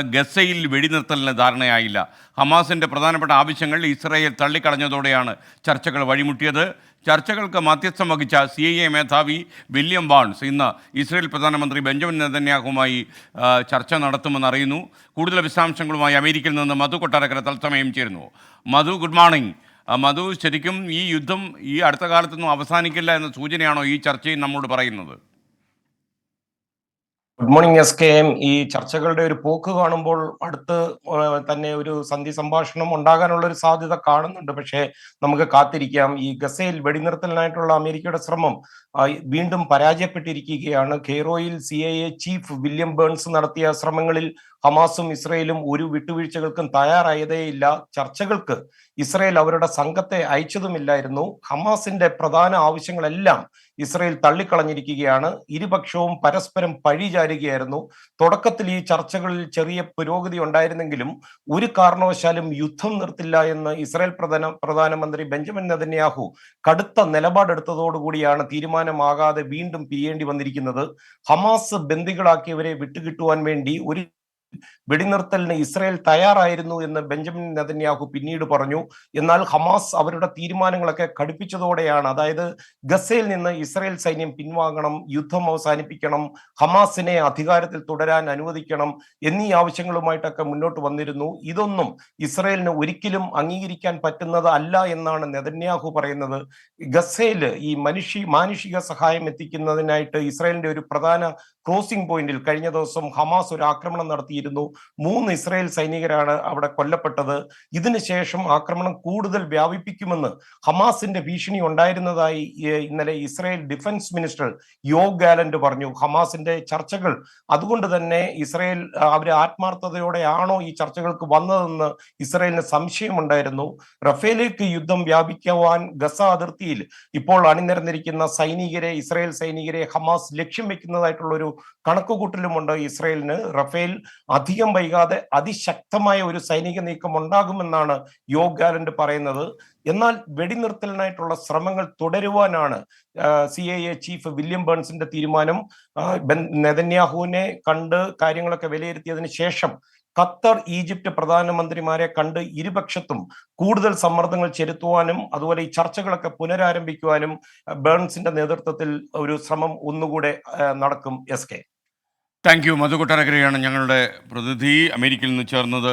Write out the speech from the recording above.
ഗസയിൽ വെടിനിർത്തലിന് ധാരണയായില്ല. ഹമാസിന്റെ പ്രധാനപ്പെട്ട ആവശ്യങ്ങൾ ഇസ്രായേൽ തള്ളിക്കളഞ്ഞതോടെയാണ് ചർച്ചകൾ വഴിമുട്ടിയത്. ചർച്ചകൾക്ക് മധ്യസ്ഥം വഹിച്ച സി ഐ എ മേധാവി വില്യം ബാൺസ് ഇന്ന് ഇസ്രായേൽ പ്രധാനമന്ത്രി ബെഞ്ചമിൻ നെതന്യാഹുമായി ചർച്ച നടത്തുമെന്ന് അറിയുന്നു. കൂടുതൽ വിശദാംശങ്ങളുമായി അമേരിക്കയിൽ നിന്ന് മധു കൊട്ടാരക്കര തത്സമയം ചേരുന്നു. മധു ഗുഡ് മോർണിംഗ്. മധു ശരിക്കും ഈ യുദ്ധം ഈ അടുത്ത കാലത്തൊന്നും അവസാനിക്കില്ല എന്ന സൂചനയാണോ ഈ ചർച്ചയിൽ നമ്മോട് പറയുന്നത്? Good morning S K M ഈ ചർച്ചകളുടെ ഒരു പോക്ക് കാണുമ്പോൾ അടുത്ത് തന്നെ ഒരു സന്ധി സംഭാഷണം ഉണ്ടാകാനുള്ള ഒരു സാധ്യത കാണുന്നുണ്ട്. പക്ഷേ നമുക്ക് കാത്തിരിക്കാം. ഈ ഗസയിൽ വെടിനിർത്തലിനായിട്ടുള്ള അമേരിക്കയുടെ ശ്രമം വീണ്ടും പരാജയപ്പെട്ടിരിക്കുകയാണ്. കെയ്റോയിൽ C I A chief William Burns നടത്തിയ ശ്രമങ്ങളിൽ ഹമാസും ഇസ്രയേലും ഒരു വിട്ടുവീഴ്ചകൾക്കും തയ്യാറായതേയില്ല ചർച്ചകൾക്ക് ഇസ്രയേൽ അവരുടെ സംഘത്തെ അയച്ചതുമില്ലായിരുന്നു. ഹമാസിന്റെ പ്രധാന ആവശ്യങ്ങളെല്ലാം ഇസ്രയേൽ തള്ളിക്കളഞ്ഞിരിക്കുകയാണ്. ഇരുപക്ഷവും പരസ്പരം പഴിചാരുകയായിരുന്നു. തുടക്കത്തിൽ ഈ ചർച്ചകളിൽ ചെറിയ പുരോഗതി ഉണ്ടായിരുന്നെങ്കിലും ഒരു കാരണവശാലും യുദ്ധം നിർത്തില്ല എന്ന് ഇസ്രയേൽ പ്രധാന പ്രധാനമന്ത്രി ബെഞ്ചമിൻ നെതന്യാഹു കടുത്ത നിലപാടെടുത്തതോടുകൂടിയാണ് തീരുമാനമാകാതെ വീണ്ടും പിരിയേണ്ടി വന്നിരിക്കുന്നത്. ഹമാസ് ബന്ദികളാക്കിയവരെ വിട്ടുകിട്ടുവാൻ വേണ്ടി ഒരു വെടിനിർത്തലിന് ഇസ്രായേൽ തയ്യാറായിരുന്നു എന്ന് ബെഞ്ചമിൻ നെതന്യാഹു പിന്നീട് പറഞ്ഞു. എന്നാൽ ഹമാസ് അവരുടെ തീരുമാനങ്ങളൊക്കെ കടുപ്പിച്ചതോടെയാണ് അതായത് ഗസയിൽ നിന്ന് ഇസ്രായേൽ സൈന്യം പിൻവാങ്ങണം യുദ്ധം അവസാനിപ്പിക്കണം ഹമാസിനെ അധികാരത്തിൽ തുടരാൻ അനുവദിക്കണം എന്നീ ആവശ്യങ്ങളുമായിട്ടൊക്കെ മുന്നോട്ട് വന്നിരുന്നു. ഇതൊന്നും ഇസ്രായേലിന് ഒരിക്കലും അംഗീകരിക്കാൻ പറ്റുന്നത് അല്ല എന്നാണ് നെതന്യാഹു പറയുന്നത്. ഗസയിൽ ഈ മനുഷ്യ മാനുഷിക സഹായം എത്തിക്കുന്നതിനായിട്ട് ഇസ്രായേലിന്റെ ഒരു പ്രധാന ക്രോസിംഗ് പോയിന്റിൽ കഴിഞ്ഞ ദിവസം ഹമാസ് ഒരു ആക്രമണം നടത്തിയിരുന്നു മൂന്ന് ഇസ്രായേൽ സൈനികരാണ് അവിടെ കൊല്ലപ്പെട്ടത്. ഇതിനുശേഷം ആക്രമണം കൂടുതൽ വ്യാപിപ്പിക്കുമെന്ന് ഹമാസിന്റെ ഭീഷണി ഉണ്ടായിരുന്നതായി ഇന്നലെ Israel defence minister Yoav Gallant പറഞ്ഞു. ഹമാസിന്റെ ചർച്ചകൾ അതുകൊണ്ട് തന്നെ ഇസ്രായേൽ അവർ ആത്മാർത്ഥതയോടെയാണോ ഈ ചർച്ചകൾക്ക് വന്നതെന്ന് ഇസ്രായേലിന് സംശയമുണ്ടായിരുന്നു. റഫേലേക്ക് യുദ്ധം വ്യാപിക്കുവാൻ ഗസ അതിർത്തിയിൽ ഇപ്പോൾ അണിനിരന്നിരിക്കുന്ന സൈനികരെ ഇസ്രായേൽ സൈനികരെ ഹമാസ് ലക്ഷ്യം വെക്കുന്നതായിട്ടുള്ള ഒരു കണക്കുകൂട്ടലുമുണ്ട് ഇസ്രായേലിന്. റഫേൽ അധികം വൈകാതെ അതിശക്തമായ ഒരു സൈനിക നീക്കം ഉണ്ടാകുമെന്നാണ് യോഗ് ഗാലന്റ് പറയുന്നത്. എന്നാൽ വെടിനിർത്തലിനായിട്ടുള്ള ശ്രമങ്ങൾ തുടരുവാനാണ് C I A chief William ബേൺസിന്റെ തീരുമാനം. നെതന്യാഹുവിനെ കണ്ട് കാര്യങ്ങളൊക്കെ വിലയിരുത്തിയതിനു ശേഷം ഖത്തർ ഈജിപ്ത് പ്രധാനമന്ത്രിമാരെ കണ്ട് ഇരുപക്ഷത്തും കൂടുതൽ സമ്മർദ്ദങ്ങൾ ചെലുത്തുവാനും അതുപോലെ ഈ ചർച്ചകളൊക്കെ പുനരാരംഭിക്കുവാനും ബേൺസിന്റെ നേതൃത്വത്തിൽ ഒരു ശ്രമം ഒന്നുകൂടെ നടക്കും S K. Thank you. Madhu കൊട്ടാരക്കരയാണ് ഞങ്ങളുടെ പ്രതിനിധി. അമേരിക്കയിൽ നിന്ന് ചേർന്നത്